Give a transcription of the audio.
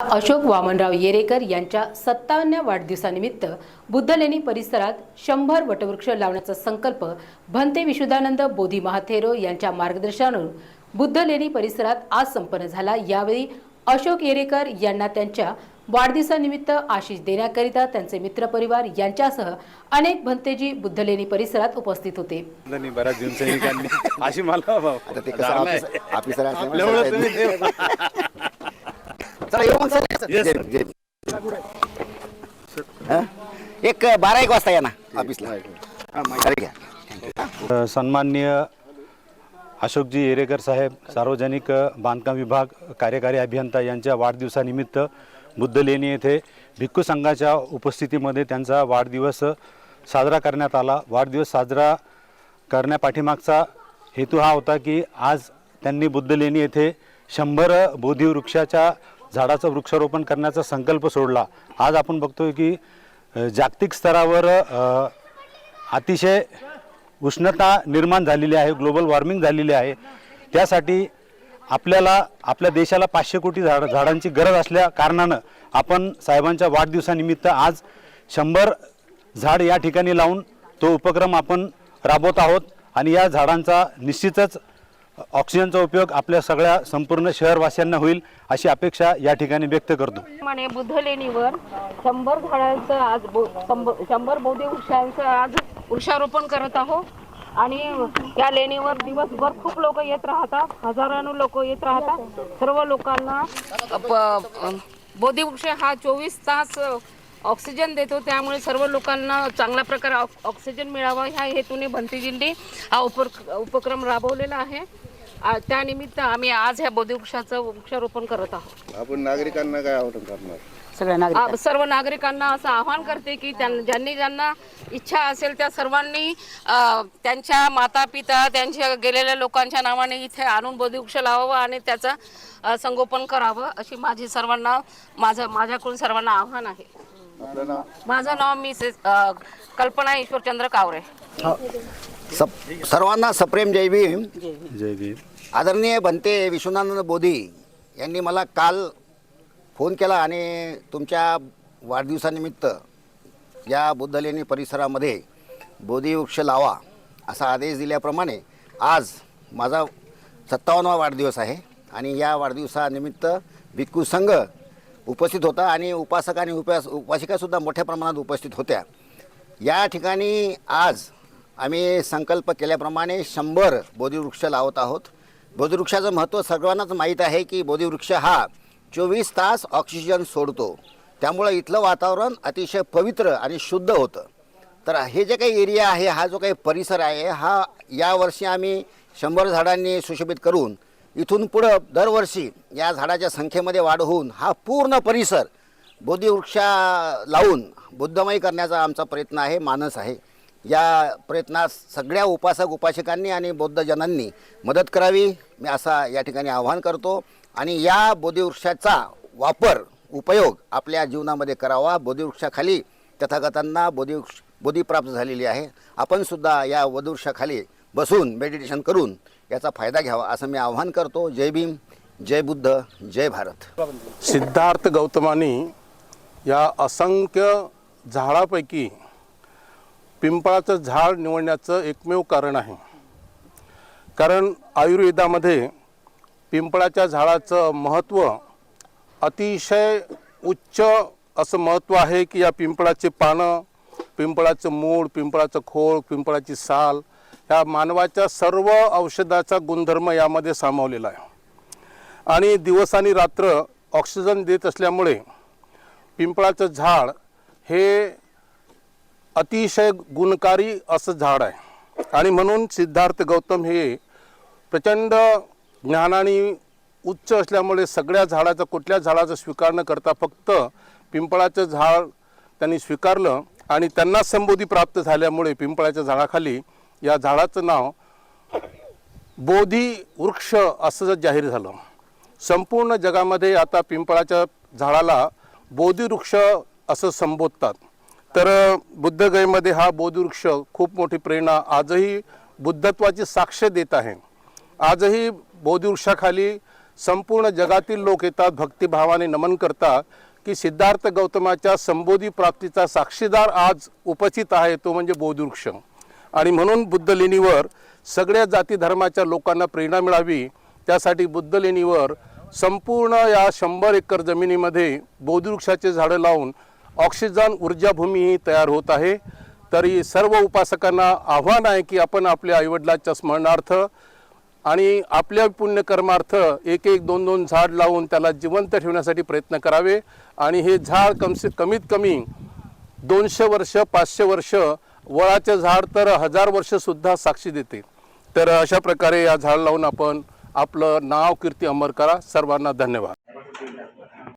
अशोक वामनराव येरेकर यांच्या सत्तावन्न वाढदिवसानिमित्त बुद्धलेणी परिसरात शंभर वटवृक्ष लावण्याचा संकल्प भंते विशुद्धानंद बोधी महाथेरो यांच्या मार्गदर्शनावर बुद्धलेणी परिसरात आज संपन्न झाला. यावेळी अशोक येरेकर यांना त्यांच्या वाढदिवसानिमित्त आशिष देण्याकरिता त्यांचे मित्रपरिवार यांच्यासह अनेक भंतेजी बुद्धलेणी परिसरात उपस्थित होते. बऱ्याच दिवसैनिकांनी अशी मला चला येऊ मग सर Yes, जय भीम, जय भीम. हा? एक बारा एक वाजता या ना ऑफिसला. घ्या. सन्माननीय अशोकजी येरेकर साहेब सार्वजनिक बांधकाम विभाग कार्यकारी अभियंता यांच्या वाढदिवसानिमित्त बुद्धलेणी येथे भिक्खू संघाच्या उपस्थितीमध्ये त्यांचा वाढदिवस साजरा करण्यात आला. वाढदिवस साजरा करण्यापाठीमागचा हेतू हा होता की आज त्यांनी बुद्धलेणी येथे शंभर बोधिवृक्षाच्या झाडाचं वृक्षारोपण करण्याचा संकल्प सोडला. आज आपण बघतोय की जागतिक स्तरावर अतिशय उष्णता निर्माण झालेली आहे ग्लोबल वॉर्मिंग झालेली आहे. त्यासाठी आपल्याला आपल्या देशाला पाचशे कोटी झाड झाडांची गरज असल्या कारणानं आपण साहेबांच्या वाढदिवसानिमित्त आज शंभर झाड या ठिकाणी लावून तो उपक्रम आपण राबवत आहोत आणि या झाडांचा निश्चितच ऑक्सिजनचा उपयोग आपल्या सगळ्या संपूर्ण शहरवासियांना होईल अशी अपेक्षा या ठिकाणी व्यक्त करतो. माने बुद्ध लेणीवर शंभर झाडांचं आज शंभर बौद्ध वृक्षांचं आज वृक्षारोपण करत आहोत. आणि त्या लेणीवर दिवसभर खूप लोक येत राहतात हजारानो लोक येत राहतात. सर्व लोकांना प- हा चोवीस तास ऑक्सिजन देतो. त्यामुळे सर्व लोकांना चांगल्या प्रकारे ऑक्सिजन मिळावा. ह्या हेतूने भंतीजिंडी हा उप उपक्रम राबवलेला आहे. आ, त्यानिमित्त आम्ही आज ह्या बोधी वृक्षाचं वृक्षारोपण करत आहोत. आपण नागरिकांना काय आवाहन करणार? आ- सर्व नागरिकांना असं आवाहन करते की त्यां- ज्यांनी ज्यांना इच्छा असेल त्या सर्वांनी अ, त्यांच्या माता पिता त्यांच्या गेलेल्या लोकांच्या नावाने इथे आणून बोधिवृक्ष लावावं आणि त्याचं अ, संगोपन करावं अशी माझी सर्वांना माझं माझ्याकडून सर्वांना आव्हान आहे. माझं नाव मी कल्पना ईश्वरचंद्र कावरे. सप सर्वांना सप्रेम जय भीम. जय भीम. आदरणीय भंते विश्वनानंद बोधी यांनी मला काल फोन केला आणि तुमच्या वाढदिवसानिमित्त या बुद्धलेणी परिसरामध्ये बोधिवृक्ष लावा असा आदेश दिल्याप्रमाणे आज माझा सत्तावन्नवा वाढदिवस आहे आणि या वाढदिवसानिमित्त भिक्खू संघ उपस्थित होता आणि उपासक आणि उपास उपासिकासुद्धा मोठ्या प्रमाणात उपस्थित होत्या. या ठिकाणी आज आम्ही संकल्प केल्याप्रमाणे शंभर बोधिवृक्ष लावत आहोत. बोधिवृक्षाचं महत्त्व सर्वांनाच माहीत आहे की बोधिवृक्ष हा चोवीस तास ऑक्सिजन सोडतो. त्यामुळं इथलं वातावरण अतिशय पवित्र आणि शुद्ध होतं. तर हे जे काही एरिया आहे हा जो काही परिसर आहे हा यावर्षी आम्ही शंभर झाडांनी सुशोभित करून इथून पुढं दरवर्षी या झाडाच्या संख्येमध्ये वाढ होऊन हा पूर्ण परिसर बोधिवृक्षा लावून बुद्धमय करण्याचा आमचा प्रयत्न आहे मानस आहे. या प्रयत्नास सगळ्या उपासक उपासिकांनी आणि बौद्धजनांनी मदत करावी. मी असा या ठिकाणी आवाहन करतो. आणि या बोधिवृक्षाचा वापर उपयोग आपल्या जीवनामध्ये करावा. बोधिवृक्षाखाली तथागतांना बोधिवृक्ष बोधी प्राप्त झालेली आहे. आपणसुद्धा या वधुवृक्षाखाली बसून मेडिटेशन करून याचा फायदा घ्यावा असं मी आवाहन करतो. जय भीम जय बुद्ध जय भारत. सिद्धार्थ गौतमानी या असंख्य झाडापैकी पिंपळाचं झाड निवडण्याचं एकमेव कारण आहे. कारण आयुर्वेदामध्ये पिंपळाच्या झाडाचं महत्त्व अतिशय उच्च असं महत्त्व आहे की या पिंपळाचे पानं पिंपळाचं मूळ पिंपळाचं खोळ पिंपळाची साल ह्या मानवाच्या सर्व औषधाचा गुणधर्म यामध्ये सामावलेला आहे. आणि दिवस आणि रात्र ऑक्सिजन देत असल्यामुळे पिंपळाचं झाड हे अतिशय गुणकारी असं झाड आहे. आणि म्हणून सिद्धार्थ गौतम हे प्रचंड ज्ञानाने उच्च असल्यामुळे सगळ्या झाडाचा कुठल्या झाडाचा स्वीकार न करता फक्त पिंपळाचं झाड त्यांनी स्वीकारलं आणि त्यांना संबोधी प्राप्त झाल्यामुळे पिंपळाच्या झाडाखाली या झाडाचं नाव बोधी वृक्ष असं जर जाहीर झालं. संपूर्ण जगामध्ये आता पिंपळाच्या झाडाला बोधिवृक्ष असं संबोधतात. तर बुद्धगयेमध्ये हा बोधवृक्ष खूप मोठी प्रेरणा आजही बुद्धत्वाची साक्ष देत आहे. आजही बोधवृक्षाखाली संपूर्ण जगातील लोक येतात भक्तिभावाने नमन करतात की सिद्धार्थ गौतमाच्या संबोधी प्राप्तीचा साक्षीदार आज उपस्थित आहे तो म्हणजे बोधवृक्ष. आणि म्हणून बुद्ध लेणीवर सगळ्या जाती धर्माच्या लोकांना प्रेरणा मिळावी त्यासाठी बुद्ध लेणीवर संपूर्ण या शंभर एकर जमिनीमध्ये बोधवृक्षाचे झाडं लावून ऑक्सिजन ऊर्जाभूमी ही तयार होत आहे. तरी सर्व उपासकांना आव्हान आहे की आपण आपल्या आईवडिलांच्या स्मरणार्थ आणि आपल्या पुण्यकर्मार्थ एक एक दोन दोन झाड लावून त्याला जिवंत ठेवण्यासाठी प्रयत्न करावे. आणि हे झाड कमसे कमीत कमी दोनशे वर्ष पाचशे वर्ष वळाचे झाड तर हजार वर्षसुद्धा साक्षी देते. तर अशा प्रकारे या झाड लावून आपण आपलं नाव कीर्ती अमर करा. सर्वांना धन्यवाद.